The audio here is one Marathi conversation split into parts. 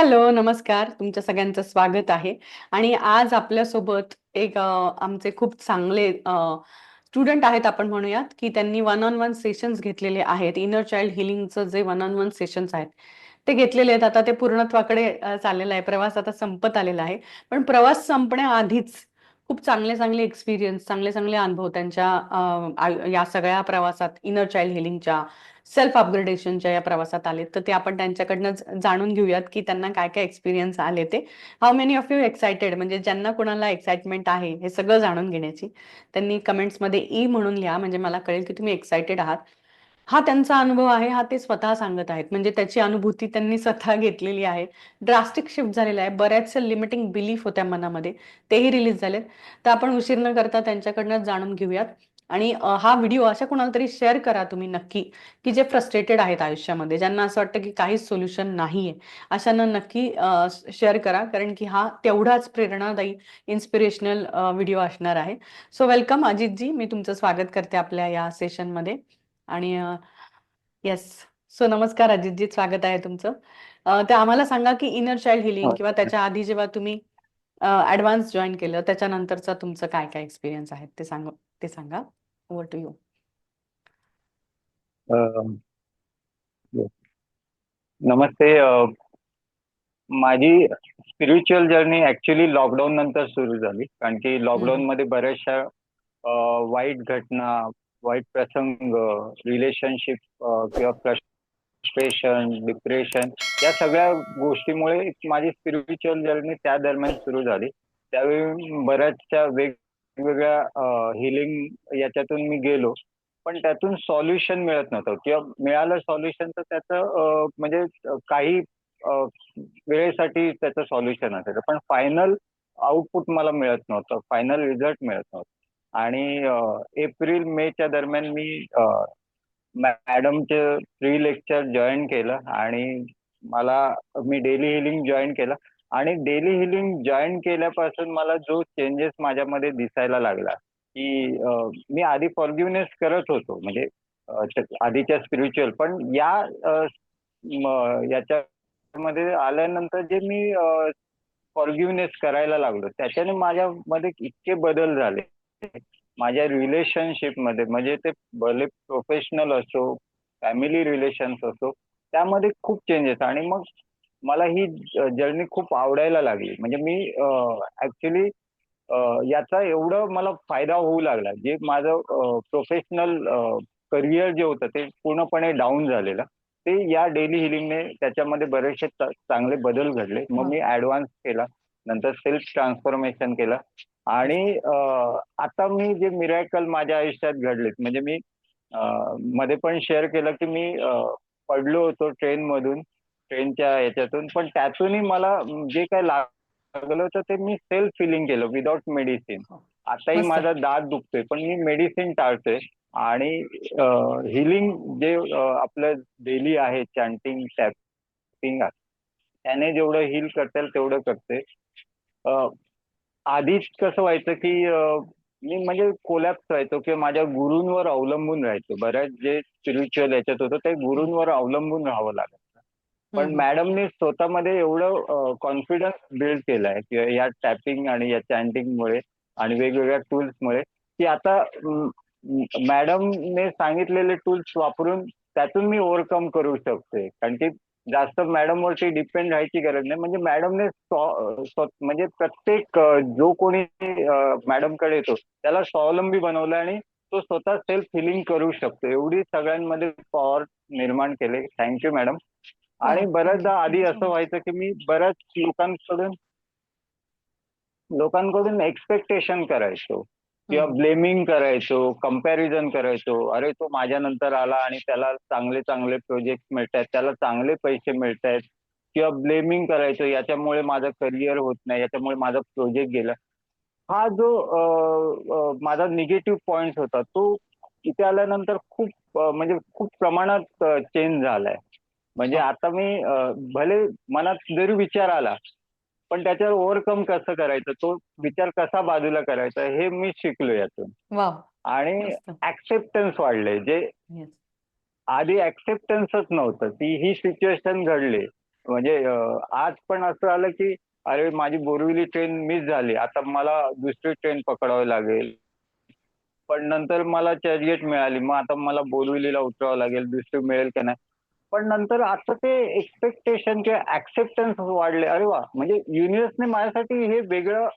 हॅलो, नमस्कार. तुमच्या सगळ्यांचं स्वागत आहे आणि आज आपल्यासोबत एक आमचे खूप चांगले स्टुडंट आहेत आपण म्हणूयात, की त्यांनी वन ऑन वन सेशन्स घेतलेले आहेत. इनर चाइल्ड हिलिंगचं जे वन ऑन वन सेशन्स आहेत, ते घेतलेले आहेत. आता ते पूर्णत्वाकडे चाललेलं आहे. प्रवास आता संपत आलेला आहे. पण प्रवास संपण्याआधीच खूप चांगले-चांगले एक्सपिरियन्स, चांगले-चांगले अनुभव त्यांच्या या सगळ्या प्रवासात इनर चाइल्ड हिलिंगच्या सेल्फ अपग्रेडेशनच्या या प्रवासात आलेत. तर ते आपण त्यांच्याकडनं जाणून घेऊयात, की त्यांना काय-काय एक्सपिरियन्स आले ते. How many of you excited म्हणजे ज्यांना कुणाला एक्साइटमेंट आहे, हे सगळं जाणून घेण्याची, त्यांनी कमेंट्समध्ये ई म्हणून लिहा म्हणजे मला कळेल, की तुम्ही एक्सायटेड आहात. हा त्यांचा अनुभव आहे, हा ते स्वतः सांगत आहेत. म्हणजे त्याची अनुभूती त्यांनी स्वतः घेतलेली आहे. ड्रास्टिक शिफ्ट झालेला आहे. बऱ्याचशा लिमिटिंग बिलीफ होत्या मनामध्ये, तेही रिलीज झालेत. तर आपण उशीर न करता त्यांच्याकडनं जाणून घेऊयात आणि हा व्हिडिओ अशा कुणाला तरी शेअर करा तुम्ही नक्की, की जे फ्रस्ट्रेटेड आहेत आयुष्यामध्ये, ज्यांना असं वाटतं, की काहीच सोल्युशन नाहीये. अशांना नक्की शेअर करा कारण की हा तेवढाच प्रेरणादायी, इन्स्पिरेशनल व्हिडिओ असणार आहे. So welcome Ajitji. मी तुमचं स्वागत करते आपल्या या सेशनमध्ये आणि येस. सो नमस्कार अजितजी, स्वागत आहे तुमचं. तर आम्हाला सांगा, की इनर चाइल्ड हीलिंग किंवा त्याच्या आधी जेव्हा तुम्ही अ, ॲडव्हान्स जॉइन केलं, त्याच्यानंतरचा तुमचं काय-काय एक्सपिरियन्स आहेत ते सांग ते सांगा. Over to you. A, yes. नमस्ते. अ, माझी स्पिरिच्युअल जर्नी ॲक्चुअली लॉकडाऊन नंतर सुरू झाली. कारण की हं. लॉकडाऊनमध्ये बऱ्याचशा अ, वाईट घटना, वाईट प्रसंग, रिलेशनशिप अ, किंवा फ्रस्ट्रेशन, डिप्रेशन या सगळ्या गोष्टीमुळे माझी स्पिरिच्युअल जर्नी त्या दरम्यान सुरू झाली. त्यावेळी बऱ्याचशा वेगवेगळ्या हिलिंग याच्यातून मी गेलो. पण त्यातून सॉल्युशन मिळत नव्हतं किंवा मिळालं सॉल्युशन तर त्याचं म्हणजे काही वेळेसाठी त्याचं सॉल्युशन असायचं. पण फायनल आउटपुट मला मिळत नव्हतं. फायनल रिझल्ट मिळत नव्हतं आणि एप्रिल, मेच्या दरम्यान मी मॅडमचे फ्री लेक्चर जॉईन केलं आणि मला मी डेली हिलिंग जॉईन केलं आणि डेली हिलिंग जॉईन केल्यापासून मला जो चेंजेस माझ्यामध्ये दिसायला लागला, की मी आधी फॉरगिवनेस करत होतो. म्हणजे आधीच्या स्पिरिच्युअल पण या याच्यामध्ये आल्यानंतर जे मी फॉरगिवनेस करायला लागलो, त्याच्याने माझ्यामध्ये इतके बदल झाले. माझ्या रिलेशनशिपमध्ये म्हणजे ते भले प्रोफेशनल असो, फॅमिली रिलेशन्स असो, त्यामध्ये खूप चेंजेस आणि मग मला ही जर्नी खूप आवडायला लागली. म्हणजे मी अ, याचा एवढं मला फायदा होऊ लागला. जे माझं प्रोफेशनल अ, करियर जे होतं ते पूर्णपणे डाउन झालेलं. ते या डेली हीलिंगने त्याच्यामध्ये बरेचसे चांगले बदल घडले. मग! मी ॲडव्हान्स केला. नंतर सेल्फ ट्रान्सफॉर्मेशन केलं आणि आता मी जे मिरेकल माझ्या आयुष्यात घडलेत म्हणजे मी मध्ये पण शेअर केलं, की मी पडलो होतो ट्रेनमधून, ट्रेनच्या ह्याच्यातून. पण त्यातूनही मला जे काही लागलं होतं ते मी सेल्फ हीलिंग केलं विथआऊट मेडिसिन. हो. आताही. माझा दात दुखतोय, पण मी मेडिसिन टाळतोय आणि हीलिंग जे आपलं डेली आहे चॅन्टिंग, टॅपिंग त्याने जेवढं हील करता येईल तेवढं करते. आधीच कसं व्हायचं, की मी म्हणजे कोलॅप्स व्हायचो किंवा माझ्या गुरूंवर अवलंबून राहायचो. बऱ्याच जे स्पिरिच्युअल याच्यात होतं ते. गुरूंवर अवलंबून राहावं लागायचं. पण. मॅडमनी स्वतःमध्ये एवढं कॉन्फिडन्स बिल्ड केलाय किंवा या टॅपिंग आणि या चॅन्टिंगमुळे आणि वेगवेगळ्या टूल्समुळे, की आता मॅडमने सांगितलेले टूल्स वापरून त्यातून मी ओव्हरकम करू शकतोय. कारण की जास्त मॅडमवरती डिपेंड राहायची गरज नाही. म्हणजे मॅडमने म्हणजे प्रत्येक जो कोणी मॅडमकडे येतो त्याला स्वावलंबी बनवलं आणि तो स्वतः सेल्फ हीलिंग करू शकतो. एवढी सगळ्यांमध्ये पॉवर निर्माण केली. Thank you madam. आणि. बऱ्याचदा आधी असं. व्हायचं, की मी बऱ्याच लोकांकडून लोकांकडून एक्स्पेक्टेशन करायचो किंवा. ब्लेमिंग करायचो, कंपॅरिझन करायचो. अरे, तो माझ्यानंतर आला आणि त्याला चांगले-चांगले प्रोजेक्ट मिळतायत, त्याला चांगले पैसे मिळतायत किंवा ब्लेमिंग करायचो, याच्यामुळे माझं करियर होत नाही, याच्यामुळे माझा प्रोजेक्ट गेला. हा जो माझा निगेटिव्ह पॉइंट होता, तो इथे आल्यानंतर खूप म्हणजे खूप प्रमाणात चेंज झालाय. म्हणजे! आता मी भले मनात जरी विचार आला, पण त्याच्यावर ओव्हरकम कसं करायचं, तो विचार कसा बाजूला करायचा, हे मी शिकलो यातून. आणि मस्त. एक्सेप्टन्स वाढले. जे. आधी एक्सेप्टन्सच नव्हतं. ती ही सिच्युएशन घडली. म्हणजे आज पण असं आलं की अरे माझी बोरिवली ट्रेन मिस झाली आता मला दुसरी ट्रेन पकडावी लागेल पण नंतर मला चर्चगेट मिळाली मग आता मला बोरिवलीला उतरावं लागेल दुसरी मिळेल का नाही पण नंतर आता ते एक्सपेक्टेशन किंवा ऍक्सेप्टन्स वाढले. अरे वा! म्हणजे युनिव्हर्सने माझ्यासाठी हे वेगळं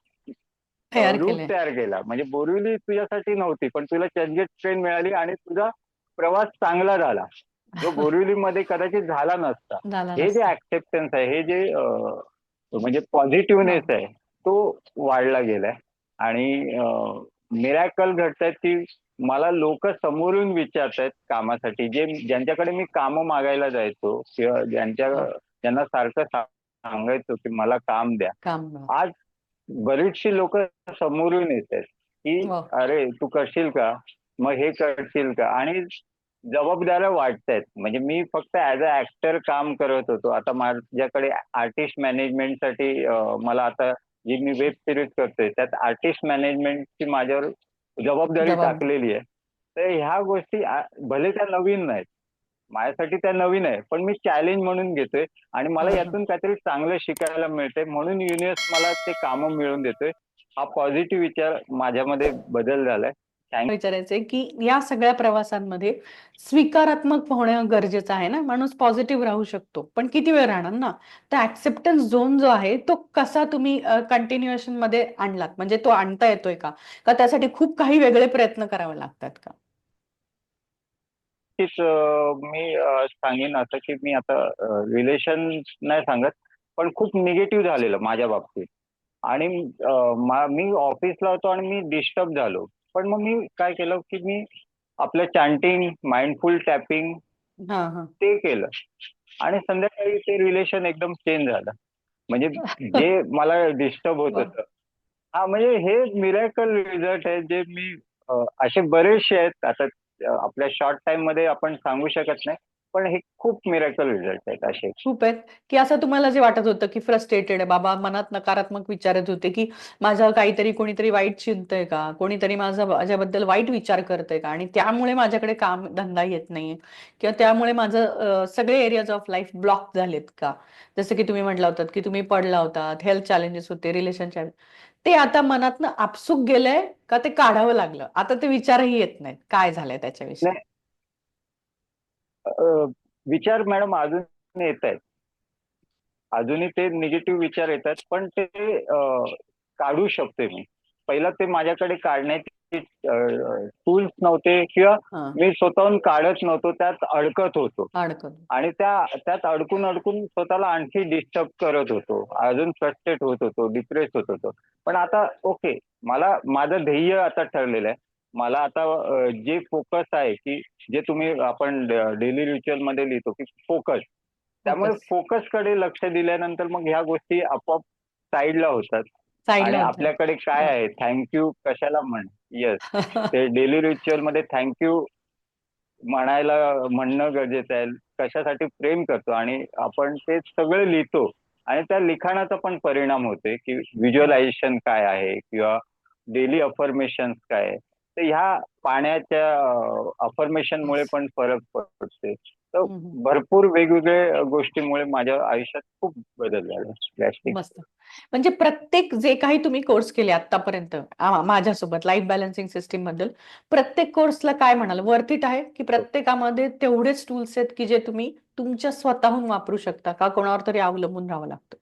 रूट केलंय. तयार केला. म्हणजे बोरिवली तुझ्यासाठी नव्हती पण तुला चर्चगेट ट्रेन मिळाली आणि तुझा प्रवास चांगला झाला. जो बोरिवलीमध्ये कदाचित झाला नसता. हे जे ऍक्सेप्टन्स आहे हे जे म्हणजे पॉझिटिव्हनेस आहे तो वाढला गेलाय. आणि मिरॅकल घडतायत की मला लोक समोरून विचारतायत कामासाठी. जे ज्यांच्याकडे मी कामं मागायला जायचो किंवा ज्यांच्या हा. ज्यांना सारखं सांगायचो की मला काम द्या. आज बरीचशी लोक समोरून येत आहेत की वा. अरे तू करशील का? मग हे करशील का? आणि जबाबदाऱ्या वाटतायत म्हणजे मी फक्त ऍज अ ऍक्टर काम करत होतो. आता माझ्याकडे आर्टिस्ट मॅनेजमेंटसाठी मला आता जी मी वेब सिरीज करतोय त्यात आर्टिस्ट मॅनेजमेंटची माझ्यावर जबाबदारी जबाब- टाकलेली आहे. तर ह्या गोष्टी आ- भले त्या नवीन नाहीत माझ्यासाठी त्या नवीन आहे पण मी चॅलेंज म्हणून घेतोय आणि मला. यातून काहीतरी चांगलं शिकायला मिळतंय. म्हणून युनिव्हर्स मला ते कामं मिळवून देतोय. हा पॉझिटिव्ह विचार माझ्यामध्ये बदल झालाय. विचारायचंय की या सगळ्या प्रवासांमध्ये स्वीकारात्मक होणं गरजेचं आहे ना? माणूस पॉझिटिव्ह राहू शकतो. पण किती वेळ राहणार ना? तर ऍक्सेप्टन्स झोन जो आहे तो कसा तुम्ही कंटिन्युएशनमध्ये आणलात? म्हणजे तो आणता येतोय का? का त्यासाठी खूप काही वेगळे प्रयत्न करावे लागतात का? मी सांगेन असं की मी आता रिलेशन नाही सांगत पण खूप निगेटिव्ह झालेलं माझ्या बाबतीत. आणि मी ऑफिसला होतो आणि मी डिस्टर्ब झालो. पण मग मी काय केलं की मी आपलं चॅन्टिंग माइंडफुल टॅपिंग ते केलं. आणि संध्याकाळी ते रिलेशन एकदम चेंज झालं. म्हणजे जे मला डिस्टर्ब होत. होतं. हा म्हणजे हे मिरॅकल रिझल्ट आहे जे मी असे बरेचसे आहेत. आता आपल्या शॉर्ट टाइममध्ये आपण सांगू शकत नाही. पण हे खूप मिरॅकल रिझल्ट आहेत असे. खूप आहेत. की असं तुम्हाला जे वाटत होतं की फ्रस्ट्रेटेड आहे बाबा मनात नकारात्मक विचार येत होते की माझं काहीतरी कोणीतरी वाईट चिंतय का? कोणीतरी माझा माझ्याबद्दल वाईट विचार करतंय का? आणि त्यामुळे माझ्याकडे काम धंदा येत नाहीये. किंवा त्यामुळे माझं सगळे एरियाज ऑफ लाईफ ब्लॉक झालेत का? जसं की तुम्ही म्हटला होतात की तुम्ही पडला होतात हेल्थ चॅलेंजेस होते रिलेशनशिप ते आता मनातनं आपसूक गेलंय का ते काढावं लागलं? आता ते विचारही येत नाहीत. काय झालंय त्याच्याविषयी? विचार मॅडम अजून येत आहेत अजूनही ते निगेटिव्ह विचार येतात पण ते काढू शकते मी. पहिला ते माझ्याकडे काढण्याचे टूल्स नव्हते किंवा मी स्वतःहून काढत नव्हतो त्यात अडकत होतो. आणि त्या त्यात अडकून अडकून स्वतःला आणखी डिस्टर्ब करत होतो. अजून फ्रस्ट्रेट होत होतो डिप्रेस होत होतो. पण आता ओके मला माझं ध्येय आता ठरलेलं आहे. मला आता जे फोकस आहे की जे तुम्ही आपण डेली रिच्युअलमध्ये लिहितो की फोकस त्यामुळे. फोकसकडे लक्ष दिल्यानंतर मग ह्या गोष्टी आपोआप साईडला होतात. आणि आपल्याकडे काय आहे? थँक्यू कशाला म्हण येस ते डेली रिच्युअलमध्ये थँक्यू म्हणायला म्हणणं गरजेचं आहे. कशासाठी प्रेम करतो आणि आपण ते सगळं लिहितो आणि त्या लिखाणाचा पण परिणाम होते की व्हिज्युअलायझेशन काय आहे किंवा डेली अफर्मेशन काय आहे. तर ह्या पाण्याच्या अफर्मेशन मुळे पण फरक पडते तर. भरपूर वेगवेगळ्या गोष्टीमुळे माझ्या आयुष्यात खूप बदल झाला. मस्त. म्हणजे प्रत्येक जे काही तुम्ही कोर्स केले आतापर्यंत माझ्यासोबत लाईफ बॅलन्सिंग सिस्टीमबद्दल प्रत्येक कोर्सला काय म्हणाल? वर्थ इट आहे की प्रत्येकामध्ये तेवढेच टूल्स आहेत की जे तुम्ही तुमच्या स्वतःहून वापरू शकता का? कोणावर तरी अवलंबून राहावं लागतं.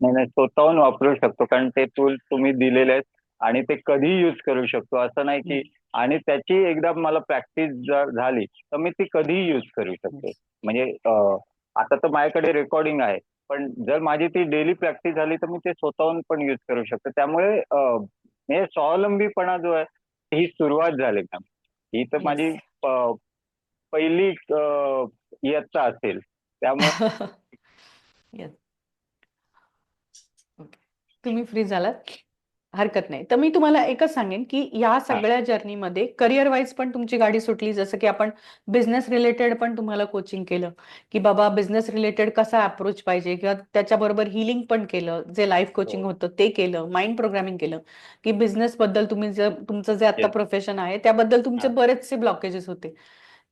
नाही नाही स्वतःहून वापरू शकतो. कारण ते टूल तुम्ही दिलेले आहेत आणि ते कधी युज करू शकतो. असं नाही की आणि त्याची एकदा मला प्रॅक्टिस जर झाली तर मी ती कधीही युज करू शकते. म्हणजे आता तर माझ्याकडे रेकॉर्डिंग आहे. पण जर माझी ती डेली प्रॅक्टिस झाली तर मी ते स्वतःहून पण युज करू शकतो. त्यामुळे हे स्वावलंबीपणा जो आहे ही सुरुवात झाली मॅम ही तर माझी पहिली इयत्ता असेल. त्यामुळे. तुम्ही फ्री झालात. हरकत नाही. तर मी तुम्हाला एकच सांगेन की या सगळ्या जर्नीमध्ये करिअर वाईज पण तुमची गाडी सुटली. जसं की आपण बिझनेस रिलेटेड पण तुम्हाला कोचिंग केलं की बाबा बिझनेस रिलेटेड कसा अप्रोच पाहिजे किंवा त्याच्याबरोबर हिलिंग पण केलं. जे लाईफ कोचिंग हो. होतं ते केलं. माइंड प्रोग्रामिंग केलं की बिझनेस बद्दल तुम्ही जर तुमचं जे आता. प्रोफेशन आहे त्याबद्दल तुमचे. बरेचसे ब्लॉकेजेस होते.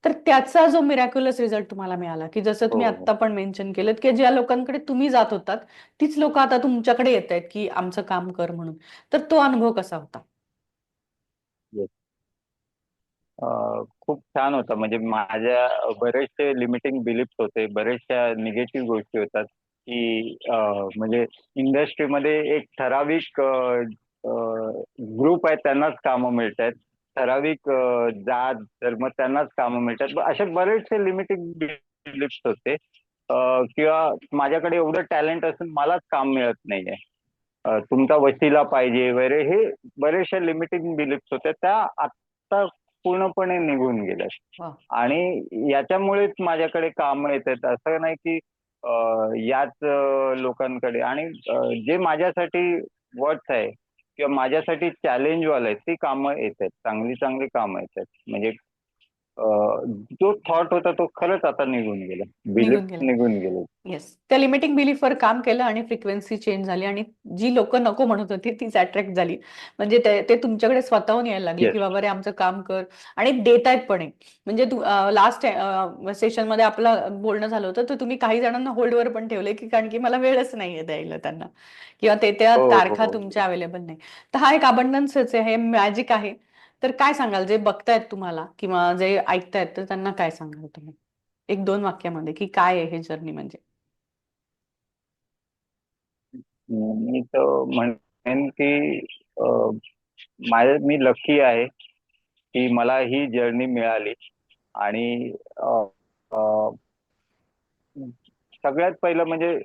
तर त्याचा जो मिरॅक्युलस रिझल्ट तुम्हाला मिळाला की जसं तुम्ही हो. आत्ता पण मेन्शन केलं की ज्या लोकांकडे तुम्ही जात होतात तीच लोक आता तुमच्याकडे येत आहेत की आमचं काम कर म्हणून. तर तो अनुभव कसा होता? खूप छान होता. म्हणजे माझ्या बरेचसे लिमिटिंग बिलीफ्स होते बऱ्याचशा निगेटिव्ह गोष्टी होतात की म्हणजे इंडस्ट्रीमध्ये एक ठराविक ग्रुप आहे त्यांनाच कामं मिळत आहेत ठराविक जात धर्म त्यांनाच कामं मिळतात. असे बरेचसे लिमिटिंग बिलीफ्स होते. किंवा माझ्याकडे एवढं टॅलेंट असून मलाच काम मिळत नाहीये. तुमचा वशिला पाहिजे वगैरे हे बरेचशा लिमिटिंग बिलीफ्स होत्या त्या आता पूर्णपणे निघून गेल्यात. वा. आणि याच्यामुळेच माझ्याकडे काम येत आहेत असं नाही की याच लोकांकडे. आणि जे माझ्यासाठी वर्थ आहे किंवा माझ्यासाठी चॅलेंज वाले आहेत ती कामं येत आहेत चांगली चांगली कामं येत आहेत. म्हणजे जो थॉट होता तो खरंच आता निघून गेला बिलीफ. निघून गेले येस त्या लिमिटिंग बिलीफवर काम केलं आणि फ्रिक्वेन्सी चेंज झाली आणि जी लोक नको म्हणत होती तीच अट्रॅक्ट झाली म्हणजे ते ते तुमच्याकडे स्वतःहून यायला लागले. की बाबा रे आमचं काम कर आणि देतायत पण आहे. म्हणजे तू लास्ट सेशनमध्ये आपलं बोलणं झालं होतं तर तुम्ही काही जणांना होल्डवर पण ठेवले की कारण की मला वेळच नाहीये द्यायला त्यांना किंवा ते त्या हो, हो, तारखा हो. तुमच्या अवेलेबल नाही तर हा एक अबंडन्सच आहे मॅजिक आहे तर काय सांगाल? जे बघतायत तुम्हाला किंवा जे ऐकतायत तर त्यांना काय सांगाल तुम्ही? एक दोन वाक्यामध्ये की काय आहे हे जर्नी म्हणजे? मी तर म्हणेन की माझ्या मी लकी आहे की मला ही जर्नी मिळाली आणि सगळ्यात पहिलं म्हणजे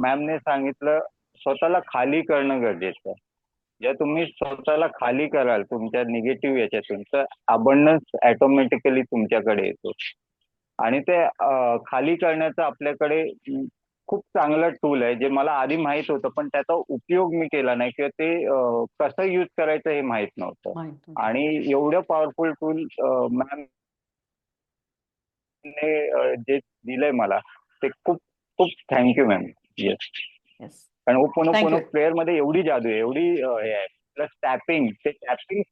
मॅमने सांगितलं स्वतःला खाली करणं गरजेचं आहे. जर तुम्ही स्वतःला खाली कराल तुमच्या निगेटिव्ह याच्यातून तर अबंडन्स ऑटोमॅटिकली तुमच्याकडे येतो आणि ते खाली करण्याचं आपल्याकडे खूप चांगलं टूल आहे जे मला आधी माहीत होतं पण त्याचा उपयोग मी केला नाही किंवा ते कसं युज करायचं हे माहीत नव्हतं. आणि एवढं पॉवरफुल टूल मॅम ने जे दिलंय मला ते खूप खूप thank you ma'am yes Yes. कारण ओपन ओपन. प्लेअरमध्ये एवढी जादू आहे एवढी हे आहे. प्लस टॅपिंग ते टॅपिंग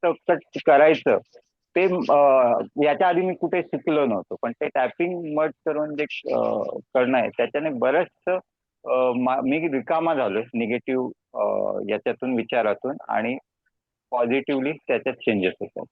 करायचं. ते याच्या आधी मी कुठे शिकलो नव्हतो पण ते टॅपिंग मर्ज करून जे करणं आहे त्याच्याने बरंच मी रिकामा झालोय निगेटिव्ह याच्यातून विचारातून आणि पॉझिटिव्हली त्याच्यात चेंजेस होतात.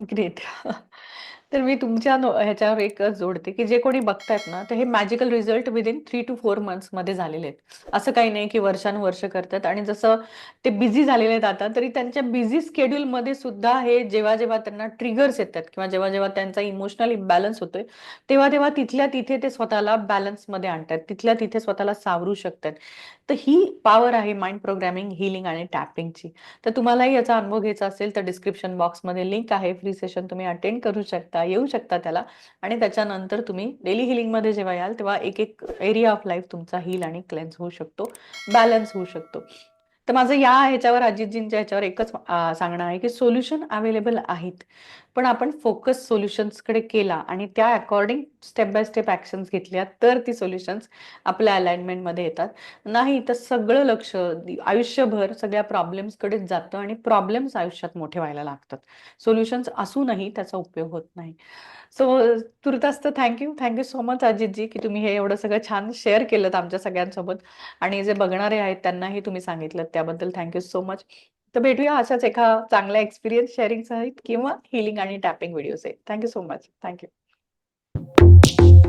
ग्रेट तर मी तुमच्या नो- ह्याच्यावर एक जोडते की जे कोणी बघतायत ना तर हे magical result within three two four मंथ्समध्ये झालेले आहेत. असं काही नाही की वर्षानुवर्ष करतात आणि जसं ते बिझी झालेले आहेत आता तरी त्यांच्या बिझी स्केड्यूल मध्ये सुद्धा हे जेव्हा जेव्हा त्यांना ट्रिगर्स येतात किंवा जेव्हा जेव्हा त्यांचा इमोशनल इम्बॅलन्स होतोय तेव्हा तेव्हा तिथल्या तिथे ते स्वतःला बॅलन्समध्ये आणतात तिथल्या तिथे स्वतःला सावरू शकतात तर ही पॉवर आहे माइंड प्रोग्रामिंग हिलिंग आणि टॅपिंगची तर तुम्हालाही याचा अनुभव घ्यायचा असेल तर डिस्क्रिप्शन बॉक्समध्ये लिंक आहे. फ्री सेशन तुम्ही अटेंड करू शकता येऊ शकता त्याला. आणि त्याच्यानंतर तुम्ही डेली हिलिंगमध्ये जेव्हा याल तेव्हा एक एक एरिया ऑफ लाईफ तुमचा हील आणि क्लेन्स होऊ शकतो बॅलन्स होऊ शकतो. तर माझं या ह्याच्यावर अजितजींच्या ह्याच्यावर एकच सांगणं आहे की सोल्युशन अवेलेबल आहेत. पण आपण फोकस सोल्युशन्सकडे केला आणि त्या according step by step actions घेतल्या तर ती सोल्युशन्स आपल्या अलाइनमेंटमध्ये येतात. नाही तर सगळं लक्ष आयुष्यभर सगळ्या प्रॉब्लेम्स कडेच जातं आणि प्रॉब्लेम्स आयुष्यात मोठे व्हायला लागतात. सोल्युशन्स असूनही त्याचा उपयोग होत नाही. सो तुर्तास्त thank you thank you so much Ajitji की तुम्ही हे एवढं सगळं छान शेअर केलं आमच्या सगळ्यांसोबत. आणि जे बघणारे आहेत त्यांनाही तुम्ही सांगितलं त्याबद्दल थँक्यू सो मच तर भेटूया अशाच एका चांगल्या एक्सपिरियन्स शेअरिंग सहित किंवा हिलिंग आणि tapping video thank you so much thank you thank you